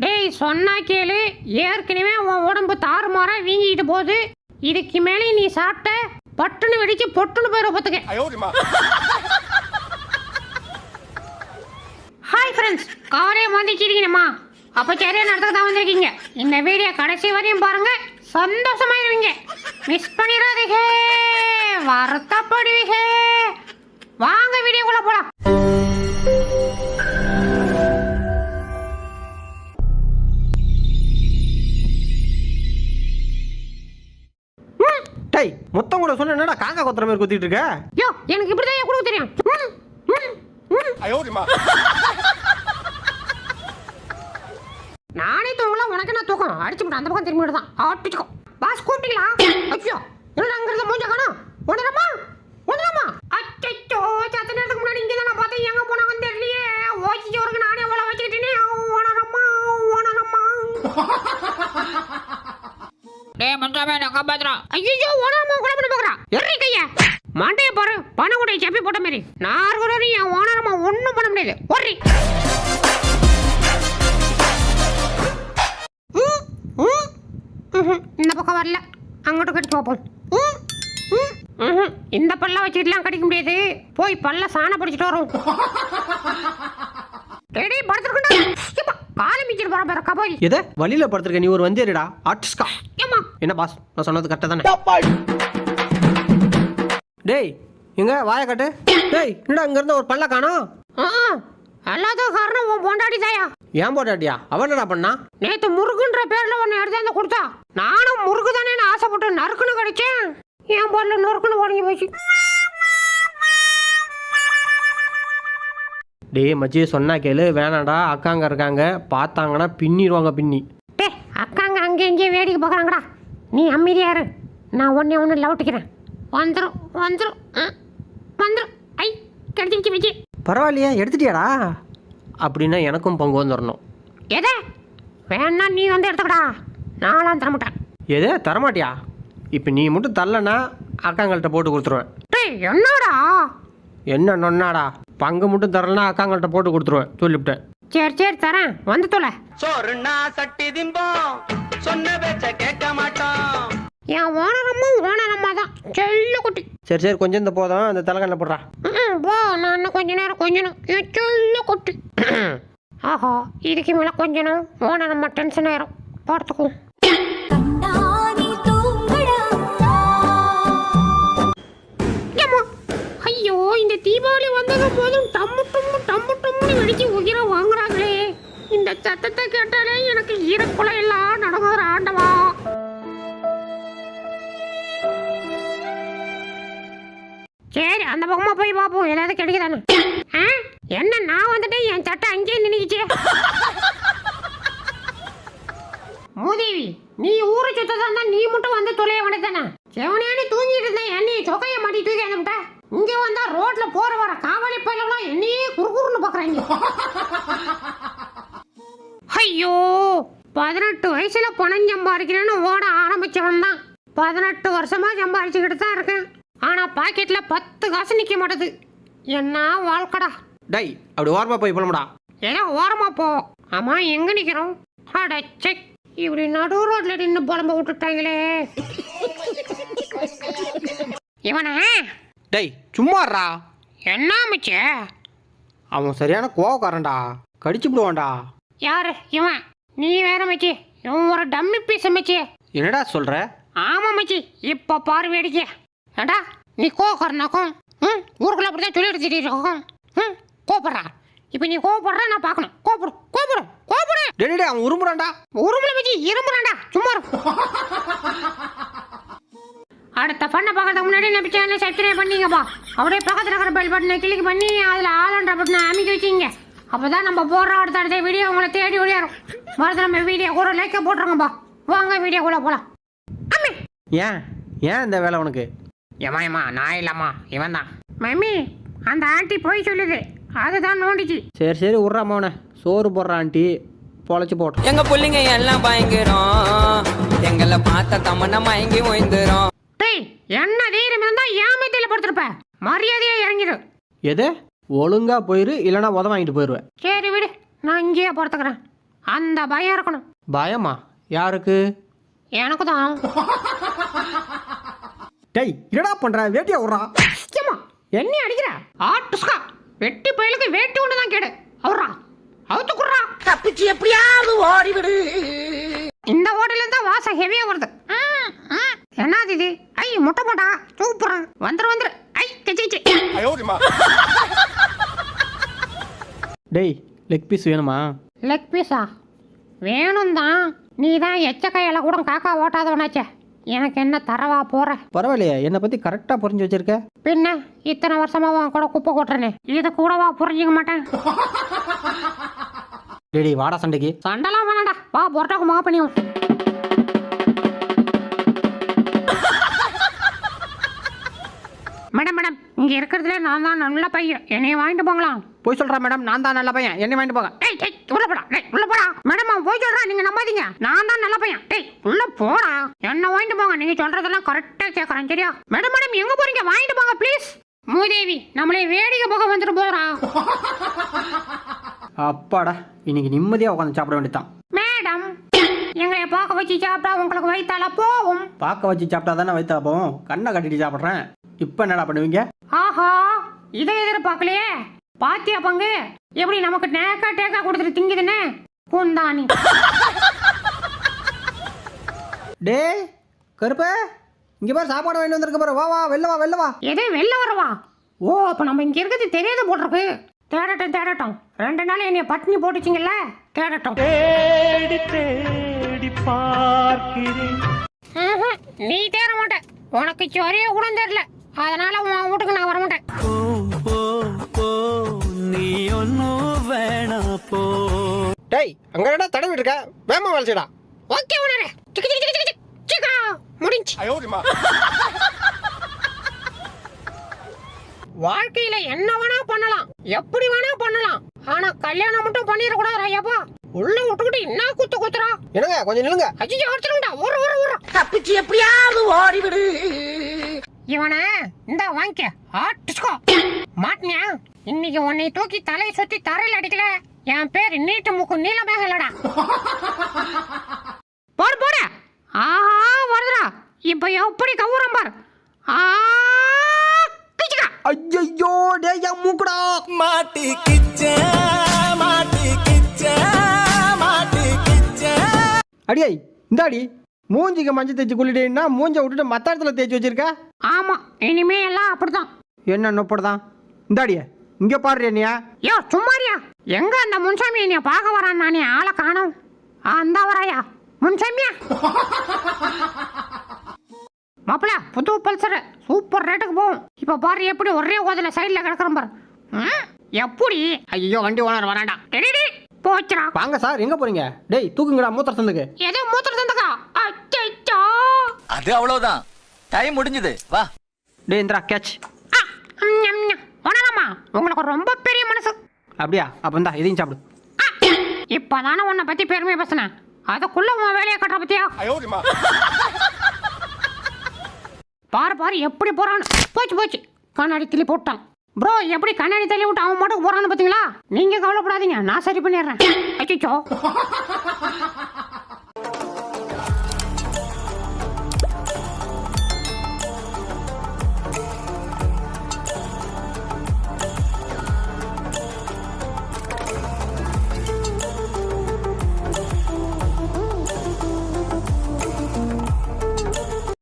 டேய் சொன்னா கேளு. ஏற்கனவே உன் உடம்பு தாறுமாறாக வீங்கிட்டு போகுது. இதுக்கு மேலே நீ சாப்பிட்ட பட்டுன்னு வெடிச்சு பொட்டுன்னு போயிட பார்த்துக்க ஹாய் ஃப்ரெண்ட்ஸ் காரே வந்துச்சிருக்கீங்கம்மா அப்போ சரியான இடத்துக்கு தான் வந்திருக்கீங்க. இந்த வீடியோ கடைசி வரையும் பாருங்க. சந்தோஷமாயிருவீங்க. மிஸ் பண்ணிடாதீங்க. வருத்தப்படுவீங்க. வாங்க வீடியோக்குள்ளே போகலாம் டேய் மொத்தம் கூட சொன்ன என்னடா காக்கா கொத்துற மாதிரி குத்திட்டு இருக்க? யோ எனக்கு இப்படி தான் கொடுக்க தெரியும். நானே தூங்கல உனக்கு என்ன தூக்கம்? அடிச்சு விட்டு அந்த பக்கம் திரும்பி விடுதான். ஆட்டிச்சுக்கோ. பாஸ் கூப்பிட்டீங்களா? ஐயோ என்னடா அங்க இருந்து மூஞ்ச காணோம்? ஒண்ணுமா ஒண்ணுமா அச்சோ சத்த நேரத்துக்கு முன்னாடி இங்க தான் பார்த்தேன். எங்க போனாங்கன்னு தெரியலையே. ஓச்சி சோறுக்கு நானே ஓல வச்சுக்கிட்டேனே ஓனரம்மா ஓனரம்மா. டேய் மச்சாமே நான் காப்பாத்துறான். ஐயோ உணரமா கூட பண்ணி பார்க்கறா எறி கைய. மண்டைய பாரு பணம் கூட செப்பி போட்ட மாதிரி நான் இருக்கிற என் ஓனரமா ஒன்றும் பண்ண முடியாது. ம்ஹும். இந்த பக்கம் வரல. அங்கிட்டு கடிச்சு பார்ப்போம். இந்த பல்ல வச்சுட்டுலாம் கடிக்க முடியாது. போய் பல்ல சாணம் பிடிச்சிட்டு வரும். டேடி படுத்துருக்கா காலை மிச்சிட்டு போற பாரு கபாலி எதை? வழியில படுத்திருக்க நீ ஒரு வந்தேரிடா ஆட்ஸ்கா ஏமா என்ன பாஸ் நான் சொன்னது கரெக்டாக தானே? டேய் எங்க? வாயை காட்டு. டேய் என்னடா இங்க இருந்த ஒரு பல்ல காணோம்? ஆ எல்லாத்துக்கும் காரணம் உன் பொண்டாடி தாயா? ஏன் போட்டாட்டியா அவன் என்னடா பண்ணா? நேத்து முருகுன்ற பேர்ல ஒன்னு எடுத்தாந்து கொடுத்தா. நானும் முருகு தானே ஆசைப்பட்டு நறுக்குன்னு கிடைச்சேன். என் பொருள் நொறுக்குன்னு உடங்கி போச்சு. டேய் மச்சி சொன்னா கேளு. வேணாடா அக்காங்க இருக்காங்க. பார்த்தாங்கன்னா பின்னிடுவாங்க பின்னி. டே அக்காங்க அங்கே இங்கேயும் வேடிக்கை பார்க்குறாங்கடா. நீ அமைதியா இரு நான் ஒன்னே ஒன்று லவுட்டிக்கிறேன் வந்துடும் வந்துடும் வந்துடும் ஐ கிடைச்சிருச்சு வச்சு பரவாயில்லையே எடுத்துட்டியாடா? அப்படின்னா எனக்கும் பங்கு வந்துடணும் எதை? வேணா நீ வந்து எடுத்துக்கடா. நானும் தரமாட்டேன். எது? தரமாட்டியா? இப்போ நீ மட்டும் தரலன்னா அக்காங்கள்ட்ட போட்டு கொடுத்துருவேன். டேய் என்னடா? என்ன நொன்னாடா? பங்கு மட்டும் தரலன்னா அக்காங்கள்ட்ட போட்டு கொடுத்துருவேன். சொல்லிவிட்டேன். சரி சரி தரேன். வந்து தொலை. சோறுனா சட்டி திம்போம் என் ஓனரம்மா ஓனரம்மா தான் செல்ல குட்டி. சரி சரி கொஞ்சம் இந்த போதும். அந்த தலைக்கண்ணில் போடுறா. போ நான் இன்னும் கொஞ்ச நேரம் கொஞ்சணும். என் செல்ல குட்டி. ஆஹா இதுக்கு மேலே கொஞ்சணும். ஓனரம்மா டென்ஷன் ஆயிரும். ஏம்மா, ஐயோ இந்த தீபாவளி வந்தது போதும் டம்மு டம்மு டம்மு டம்முன்னு வெடிச்சு உயிரை வாங்குறாங்களே. இந்த சத்தத்தை கேட்டாலே எனக்கு ஈரக்குலை எல்லாம் நடக்குது சரி அந்த பக்கமா போய் பார்ப்போம் ஏதாவது கிடைக்குதானு ஆ? என்ன நான் வந்துட்டேன் என் சட்டை அங்கேயே நின்னுக்கிச்சு. மூதேவி நீ ஊரை சுத்ததா இருந்தா நீ மட்டும் வந்து தொலைய வேண்டியதானே செவனியானி தூங்கிட்டு இருந்தேன். என்னைய சொகைய மாட்டி தூக்கி அனுப்பிட்ட. இங்க வந்தா ரோட்ல போற வர காவலி பயிலாம் என்னையே குறுகுறுன்னு பாக்குறாங்க. ஐயோ பதினெட்டு வயசுல பணம் சம்பாதிக்கிறேன்னு ஓட ஆரம்பிச்சவன் தான் பதினெட்டு வருஷமா சம்பாதிச்சுக்கிட்டு தான் இருக்கேன். ஆனா பாக்கெட்ல பத்து காசு நிக்க மாட்டேது. என்ன வாழ்க்கடா? டை அப்படி ஓரமாக போய் போலமுடா. ஏதோ ஓரமா போ. ஆமா எங்க நிக்கிறோம்? அடச்சை இப்படி நடு ரோட்ல நின்று புலம்ப விட்டுட்டாங்களே. இவனா? டேய் சும்மாறா என்ன அமைச்சே? அவன் சரியான கோவக்காரன்டா. கடிச்சு விடுவான்டா. யாரு? இவன். நீ வேற மச்சி. இவன் ஒரு டம்மி பீஸ் மச்சி. என்னடா சொல்ற? ஆமா மச்சி. இப்ப பாரு வேடிக்கை. ஏடா நீ கோவக்காரனாக்கும் ம்? ஊருக்குள்ள அப்படிதான் சொல்லிட்டு திடீர்க்கும் ம்? கோபப்படுறா இப்போ நீ கோவப்படுறா நான் பார்க்கணும். கோபப்படு டேய் டேய், டேய் அவன் உருமுறான்டா உருமுல வச்சு இருமுறான்டா சும்மா இரு. அடுத்த பண்ண பார்க்கறதுக்கு முன்னாடி நம்ம சேனலை சப்ஸ்கிரைப் பண்ணிங்கப்பா அப்படியே பக்கத்தில் இருக்கிற பெல் பட்டனை கிளிக் பண்ணி அதில் ஆளுன்ற பட்டனை அமைக்க வச்சிங்க. அப்போ தான் நம்ம போடுற அடுத்த அடுத்த வீடியோ உங்களை தேடி ஓடியாரும் மறந்து நம்ம வீடியோ கூட லைக்கை போட்டுருங்கப்பா வாங்க வீடியோக்குள்ளே போகலாம் அம்மி. ஏன்? ஏன் இந்த வேலை உனக்கு? ஏமா நான் இல்லம்மா இவன் தான் மம்மி அந்த ஆண்டி போய் சொல்லுது. அதுதான் நோண்டிச்சு. சரி சரி விட்றா மோனே சோறு போடுற ஆண்டி. பொழைச்சி போட்டோம் எங்க புள்ளைங்க எல்லாம் பயங்கரம். எங்களை பார்த்த தமன்னா மயங்கி ஓய்ந்துரும். டேய் என்ன தைரியம் இருந்தா ஏன் மைத்தில படுத்திருப்ப? மரியாதையா இறங்கிடு எது? ஒழுங்கா போயிரு இல்லைன்னா உத வாங்கிட்டு போயிடுவேன் சரி விடு நான் இங்கேயே படுத்துக்கிறேன். அந்த பயம் இருக்கணும். பயமா? யாருக்கு? எனக்கு தான் டேய் என்னடா பண்ற? வேட்டியா விட்றா சத்தியமா என்ன அடிக்கிற? ஆட்டுஸ்கா வெட்டி பயலுக்கு வேட்டி ஒன்று தான் கேடு. அவரா அவுத்து குடுறா. தப்பிச்சு எப்படியாவது ஓடிவிடு. இந்த ஓடையில இருந்தா வாசம் ஹெவியா வருது. என்னது இது ஐ முட்டை போட்டா. சூப்பர். வந்துரு வந்துரு. ஐ கிச்சி கிச்சி டேய் லெக் பீஸ் வேணுமா? லெக் பீஸா வேணும் தான் நீ தான் எச்ச கையில கூட காக்கா ஓட்டாதவனாச்சே எனக்கு என்ன தரவா போற? பரவாயில்லையே என்னை பற்றி கரெக்டாக புரிஞ்சு வச்சிருக்க. பின்ன இத்தனை வருஷமா உன் கூட குப்பை கொட்டுறனே. இது கூடவா புரிஞ்சுக்க மாட்டேன்? டேய், வாடா சண்டைக்கு. சண்டெல்லாம் வேணாடா வா பொரோட்டாக்கு மா பண்ணி மேடம் மேடம் இங்க இருக்கிறதுல நான் தான் நல்ல பையன். என்னைய வாங்கிட்டு போங்களாம். போய் சொல்கிறா மேடம். நான் தான் நல்ல பையன். என்ன வாங்கிட்டு போங்க. டேய் டேய் உள்ள போடா. டேய் உள்ள போடா. மேடம் அவன் போய் சொல்றான் நீங்க நம்பாதீங்க. நான் தான் நல்ல பையன். டேய் உள்ள போடா. என்ன வாங்கிட்டு போங்க. நீங்க சொல்றதெல்லாம் கரெக்டா கேக்குறேன் சரியா? மேடம் மேடம் எங்க போறீங்க? வாங்கிட்டு போங்க ப்ளீஸ் மூதேவி நம்மளே வேடிக்கை போக வந்துட்டு போறா. அப்பாடா இன்னைக்கு நிம்மதியாக உட்காந்து சாப்பிட வேண்டியதான் மேடம் எங்களை பார்க்க வச்சு சாப்பிட்டா உங்களுக்கு வயித்தால போகும். பார்க்க வச்சு சாப்பிட்டா தானே வயிற்று போகும்? கண்ணை கட்டிட்டு சாப்பிட்றேன். இப்போ என்னடா பண்ணுவீங்க? ஆஹா இதை எதிர்பார்க்கலையே. பாத்தியா பங்கு? எப்படி நமக்கு நேக்கா டேக்கா கொடுத்துட்டு திங்குதுன்னு? குந்தாணி டே கருப்ப இங்கே பாரு சாப்பாடு வாங்கிட்டு வந்திருக்க பாரு. வா வா வெளில வா வெளில வா. எதே வெளில வரவா? ஓ அப்ப நம்ம இங்க இருக்கிறது தெரியாத போட்டிருக்கு. தேடட்டும் தேடட்டும். ரெண்டு நாள் என்னைய பட்டினி போட்டுச்சிங்கல்ல தேடட்டும். ம்ஹும், நீ தேட மாட்ட. உனக்கு சொரிய கூட தெரியல. அதனால உன் வீட்டுக்கு நான் வர மாட்டேன் டேய் அங்கே என்னடா தடவி இருக்க? வேமா வேலை செய்யடா ஓகே உணரே சிக்கு சிக்கு சிக்கு சிக்கு சிக்கா முடிஞ்சு. வாழ்க்கையில என்ன வேணா பண்ணலாம். எப்படி வேணா பண்ணலாம். ஆனா கல்யாணம் மட்டும் பண்ணிட கூடாது ஐயாப்பா. உள்ள விட்டுக்கிட்டு என்ன குத்து குத்துறா? என்னங்க கொஞ்சம் நில்லுங்க. அஜிஜி ஒருத்தருண்டா ஒரு ஒரு ஒரு தப்பிச்சு எப்படியாவது ஓடிவிடு. இவன இந்த வாங்கிக்க. ஆட்டுச்சுக்கோ. மாட்டினியா? இன்னைக்கு உன்னை தூக்கி தலையை சுத்தி தரையில் அடிக்கல. என் பேர் நீட்டு மூக்கு நீளமாக இல்லடா போடு போடு. ஆஹா வருதுடா. இப்ப எப்படி கவுரம் பார். ஐயோ டேய் மூக்குடா. அடியை இந்தாடி. மூஞ்சிக்கு மஞ்சள் தேய்ச்சி குளிட்டேன்னா மூஞ்ச விட்டுட்டு மத்த இடத்துல தேய்ச்சி வச்சிருக்க? ஆமா இனிமே எல்லாம் அப்படிதான் என்ன நொப்படுதான் இந்தாடியே இங்கே என்னையா. யோ சும்மாரியா. எங்க அந்த முன்சாமி என்னைய பார்க்க வரான் நானே ஆளை காணோம். அந்த வராயா. முன்சாமியா. மாப்பிள புது பல்சர். சூப்பர் ரேட்டுக்கு போகும். இப்ப பாரு எப்படி ஒரே ஓதல சைடுல கிடக்குறோம் பாரு. எப்படி? ஐயோ வண்டி ஓனர் வராண்டா. டேய், போச்சுடா. வாங்க சார் எங்கே போறீங்க? டேய் தூக்குங்கடா மூத்திர சந்துக்கு ஏதோ மூத்திர அது அவ்வளவுதான். டைம் முடிஞ்சது. வா. டேய் இந்திரா கேட்ச் உணரமா உங்களுக்கு ரொம்ப பெரிய மனசு. அப்படியா? அப்போ இந்தா இதையும் சாப்பிடு. ஆ, இப்பதானே உன்னை பத்தி பெருமையா பேசினேன். அதுக்குள்ள உன் வேலையை கட்டுற பத்தியா? பாரு பாரு எப்படி போறான்னு. போச்சு போச்சு. கண்ணாடி தள்ளி போட்டான். ப்ரோ எப்படி கண்ணாடி தள்ளி விட்டு அவன் மட்டும் போறான்னு பாத்தீங்களா? நீங்க கவலைப்படாதீங்க. நான் சரி பண்ணிடுறேன். அச்சோ